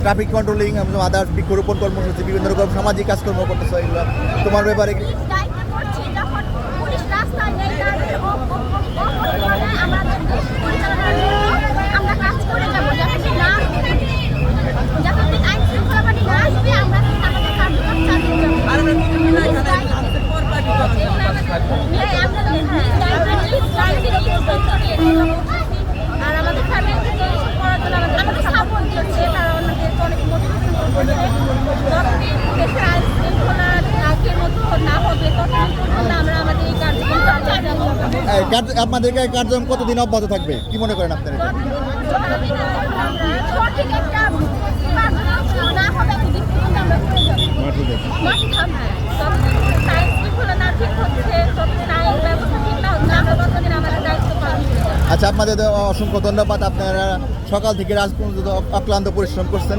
Traffic controlling others বৃক্ষরোপণ কর্মসূচি বিভিন্ন রকম সামাজিক কাজকর্ম করতেছো এগুলো। তোমার ব্যাপারে কি- দায়িত্ব করছি যখন পুলিশ রাস্তায় নেই তাদের ও- ও- ও- অপরিমাণে আমাদের দেশ পরিচালনার জন্য আমরা কাজ করে যাব যাতে না যতদিন আইন শৃঙ্খলা বাহিনী না আসবে আমরা আমাদের কার্যক্রম চালিয়ে যাব হ্যাঁ, আমরা আর আমাদের ফ্যামিলি থেকে এসব করার জন্য আমাদের আমাদের সাপোর্ট দিচ্ছে তারা আমাদেরকে অনেক মোটিভেশন করছে কার্যক্রম কার্যক্রম কতদিন অব্যাহত থাকবে? কি মনে করেন আপনারা আচ্ছা আপনাদের অসংখ্য ধন্যবাদ। আপনারা সকাল থেকে রাজ পর্যন্ত অক্লান্ত পরিশ্রম করছেন।